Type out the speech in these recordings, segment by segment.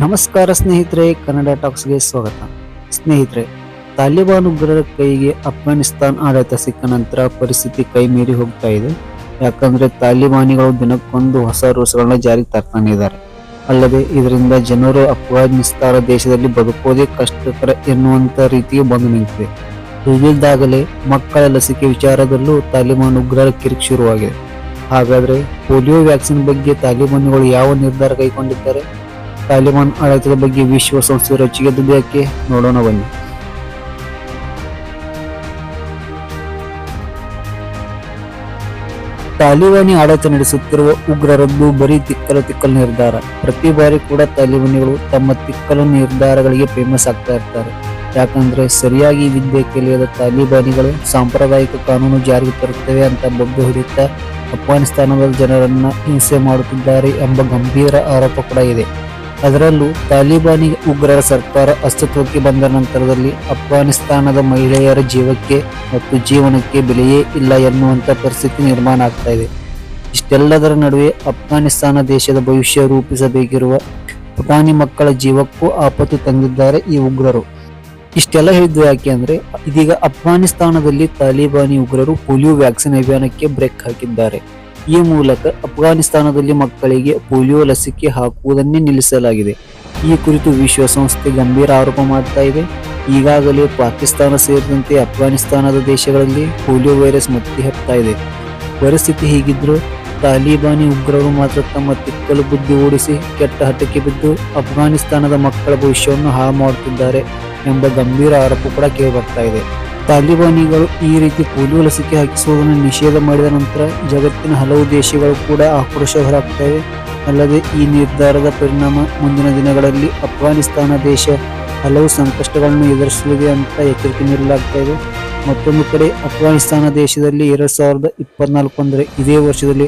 ನಮಸ್ಕಾರ ಸ್ನೇಹಿತರೆ, ಕನ್ನಡ ಟಾಕ್ಸ್ಗೆ ಸ್ವಾಗತ. ಸ್ನೇಹಿತರೆ, ತಾಲಿಬಾನ್ ಉಗ್ರರ ಕೈಗೆ ಅಫ್ಘಾನಿಸ್ತಾನ್ ಆಡಳಿತ ಸಿಕ್ಕ ನಂತರ ಪರಿಸ್ಥಿತಿ ಕೈ ಮೀರಿ ಹೋಗ್ತಾ ಇದೆ. ಯಾಕಂದ್ರೆ ತಾಲಿಬಾನಿಗಳು ದಿನಕ್ಕೊಂದು ಹೊಸ ರೂಲ್ಸ್ಗಳನ್ನ ಜಾರಿಗೆ ತರ್ತಾನೆ ಇದ್ದಾರೆ. ಅಲ್ಲದೆ ಇದರಿಂದ ಜನರು ಅಫ್ಘಾನಿಸ್ತಾನ ದೇಶದಲ್ಲಿ ಬದುಕೋದೇ ಕಷ್ಟಕರ ಎನ್ನುವಂತ ರೀತಿಗೆ ಬಂದು ನಿಂತಿದೆ. ಹೀಗಿದ್ದಾಗಲೇ ಮಕ್ಕಳ ಲಸಿಕೆ ವಿಚಾರದಲ್ಲೂ ತಾಲಿಬಾನ್ ಉಗ್ರರ ಕಿರಿಕ್ ಶುರುವಾಗಿದೆ. ಹಾಗಾದ್ರೆ ಪೋಲಿಯೋ ವ್ಯಾಕ್ಸಿನ್ ಬಗ್ಗೆ ತಾಲಿಬಾನಿಗಳು ಯಾವ ನಿರ್ಧಾರ ಕೈಗೊಂಡಿದ್ದಾರೆ? ತಾಲಿಬಾನ್ ಆಡಳಿತದ ಬಗ್ಗೆ ವಿಶ್ವಸಂಸ್ಥೆ ರೊಚ್ಚಿಗೆದ್ದು ಯಾಕೆ ನೋಡೋಣ ಬನ್ನಿ. ತಾಲಿಬಾನಿ ಆಡಳಿತ ನಡೆಸುತ್ತಿರುವ ಉಗ್ರರದ್ದು ಬರೀ ತಿಕ್ಕಲು ತಿಕ್ಕಲು ನಿರ್ಧಾರ. ಪ್ರತಿ ಬಾರಿ ಕೂಡ ತಾಲಿಬಾನಿಗಳು ತಮ್ಮ ತಿಕ್ಕಲು ನಿರ್ಧಾರಗಳಿಗೆ ಫೇಮಸ್ ಆಗ್ತಾ ಇರ್ತಾರೆ. ಯಾಕಂದ್ರೆ ಸರಿಯಾಗಿ ವಿದ್ಯೆ ಕಲಿಯದ ತಾಲಿಬಾನಿಗಳು ಸಾಂಪ್ರದಾಯಿಕ ಕಾನೂನು ಜಾರಿಗೆ ತರುತ್ತವೆ ಅಂತ ಬೊಬ್ಬೆ ಹಿಡಿಯುತ್ತಾ ಅಫ್ಘಾನಿಸ್ತಾನದ ಜನರನ್ನ ಹಿಂಸೆ ಮಾಡುತ್ತಿದ್ದಾರೆ ಎಂಬ ಗಂಭೀರ ಆರೋಪ ಕೂಡ ಇದೆ. ಅದರಲ್ಲೂ ತಾಲಿಬಾನಿ ಉಗ್ರರ ಸರ್ಕಾರ ಅಸ್ತಿತ್ವಕ್ಕೆ ಬಂದ ನಂತರದಲ್ಲಿ ಅಫ್ಘಾನಿಸ್ತಾನದ ಮಹಿಳೆಯರ ಜೀವಕ್ಕೆ ಮತ್ತು ಜೀವನಕ್ಕೆ ಬೆಲೆಯೇ ಇಲ್ಲ ಎನ್ನುವಂಥ ಪರಿಸ್ಥಿತಿ ನಿರ್ಮಾಣ ಆಗ್ತಾ ಇದೆ. ಇಷ್ಟೆಲ್ಲದರ ನಡುವೆ ಅಫ್ಘಾನಿಸ್ತಾನ ದೇಶದ ಭವಿಷ್ಯ ರೂಪಿಸಬೇಕಿರುವ ಪುಟಾಣಿ ಮಕ್ಕಳ ಜೀವಕ್ಕೂ ಆಪತ್ತು ತಂದಿದ್ದಾರೆ ಈ ಉಗ್ರರು. ಇಷ್ಟೆಲ್ಲ ಹೇಳಿದ್ದು ಯಾಕೆ ಅಂದ್ರೆ, ಇದೀಗ ಅಫ್ಘಾನಿಸ್ತಾನದಲ್ಲಿ ತಾಲಿಬಾನಿ ಉಗ್ರರು ಪೋಲಿಯೋ ವ್ಯಾಕ್ಸಿನ್ ಅಭಿಯಾನಕ್ಕೆ ಬ್ರೇಕ್ ಹಾಕಿದ್ದಾರೆ. ಈ ಮೂಲಕ ಅಫ್ಘಾನಿಸ್ತಾನದಲ್ಲಿ ಮಕ್ಕಳಿಗೆ ಪೋಲಿಯೋ ಲಸಿಕೆ ಹಾಕುವುದನ್ನೇ ನಿಲ್ಲಿಸಲಾಗಿದೆ. ಈ ಕುರಿತು ವಿಶ್ವಸಂಸ್ಥೆ ಗಂಭೀರ ಆರೋಪ ಮಾಡ್ತಾ ಇದೆ. ಈಗಾಗಲೇ ಪಾಕಿಸ್ತಾನ ಸೇರಿದಂತೆ ಅಫ್ಘಾನಿಸ್ತಾನದ ದೇಶಗಳಲ್ಲಿ ಪೋಲಿಯೋ ವೈರಸ್ ಮತ್ತೆ ಹತ್ತಾ ಇದೆ. ಪರಿಸ್ಥಿತಿ ಹೀಗಿದ್ರೂ ತಾಲಿಬಾನಿ ಉಗ್ರರು ಮಾತ್ರ ತಮ್ಮ ತಿಕ್ಕಲು ಬುದ್ಧಿ ಓಡಿಸಿ ಕೆಟ್ಟ ಹಠಕ್ಕೆ ಬಿದ್ದು ಅಫ್ಘಾನಿಸ್ತಾನದ ಮಕ್ಕಳ ಭವಿಷ್ಯವನ್ನು ಹಾಳು ಮಾಡುತ್ತಿದ್ದಾರೆ ಎಂಬ ಗಂಭೀರ ಆರೋಪ ಕೂಡ ಕೇಳಿಬರ್ತಾ ಇದೆ. ತಾಲಿಬಾನಿಗಳು ಈ ರೀತಿ ಪೋಲಿಯೋ ಲಸಿಕೆ ಹಾಕಿಸುವುದನ್ನು ನಿಷೇಧ ಮಾಡಿದ ನಂತರ ಜಗತ್ತಿನ ಹಲವು ದೇಶಗಳು ಕೂಡ ಆಕ್ರೋಶ ಹೊರಾಗ್ತವೆ ಅಲ್ಲದೆ ಈ ನಿರ್ಧಾರದ ಪರಿಣಾಮ ಮುಂದಿನ ದಿನಗಳಲ್ಲಿ ಅಫ್ಘಾನಿಸ್ತಾನ ದೇಶ ಹಲವು ಸಂಕಷ್ಟಗಳನ್ನು ಎದುರಿಸಲಿದೆ ಅಂತ ಎಚ್ಚರಿಕೆ ನೀಡಲಾಗ್ತಾ ಇದೆ ಮತ್ತೊಂದು ಕಡೆ ಅಫ್ಘಾನಿಸ್ತಾನ ದೇಶದಲ್ಲಿ ಎರಡು ಸಾವಿರದ ಇಪ್ಪತ್ನಾಲ್ಕು ಅಂದರೆ ಇದೇ ವರ್ಷದಲ್ಲಿ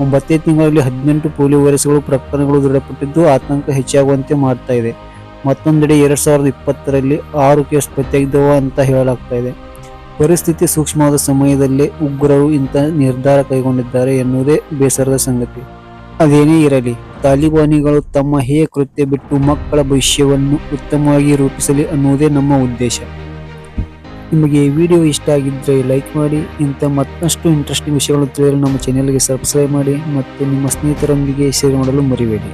ಒಂಬತ್ತೇ ತಿಂಗಳಲ್ಲಿ ಹದಿನೆಂಟು ಪೋಲಿಯೋ ವೈರಸ್ಗಳು ಪ್ರಕರಣಗಳು ದೃಢಪಟ್ಟಿದ್ದು ಆತಂಕ ಹೆಚ್ಚಾಗುವಂತೆ ಮಾಡ್ತಾ ಇದೆ. ಮತ್ತೊಂದೆಡೆ ಎರಡ್ ಸಾವಿರದ ಇಪ್ಪತ್ತರಲ್ಲಿ ಆರು ಕೇಸ್ ಪತ್ತೆಯಾಗಿದ್ದವು ಅಂತ ಹೇಳಲಾಗ್ತಾ ಇದೆ. ಪರಿಸ್ಥಿತಿ ಸೂಕ್ಷ್ಮವಾದ ಸಮಯದಲ್ಲೇ ಉಗ್ರರು ಇಂಥ ನಿರ್ಧಾರ ಕೈಗೊಂಡಿದ್ದಾರೆ ಎನ್ನುವುದೇ ಬೇಸರದ ಸಂಗತಿ. ಅದೇನೇ ಇರಲಿ, ತಾಲಿಬಾನಿಗಳು ತಮ್ಮ ಹೇಯ ಕೃತ್ಯ ಬಿಟ್ಟು ಮಕ್ಕಳ ಭವಿಷ್ಯವನ್ನು ಉತ್ತಮವಾಗಿ ರೂಪಿಸಲಿ ಅನ್ನುವುದೇ ನಮ್ಮ ಉದ್ದೇಶ. ನಿಮಗೆ ಈ ವಿಡಿಯೋ ಇಷ್ಟ ಆಗಿದ್ದರೆ ಲೈಕ್ ಮಾಡಿ, ಇಂಥ ಮತ್ತಷ್ಟು ಇಂಟ್ರೆಸ್ಟಿಂಗ್ ವಿಷಯಗಳನ್ನು ತಿಳಿಯಲು ನಮ್ಮ ಚಾನೆಲ್ಗೆ ಸಬ್ಸ್ಕ್ರೈಬ್ ಮಾಡಿ ಮತ್ತು ನಿಮ್ಮ ಸ್ನೇಹಿತರೊಂದಿಗೆ ಶೇರ್ ಮಾಡಲು ಮರಿಬೇಡಿ.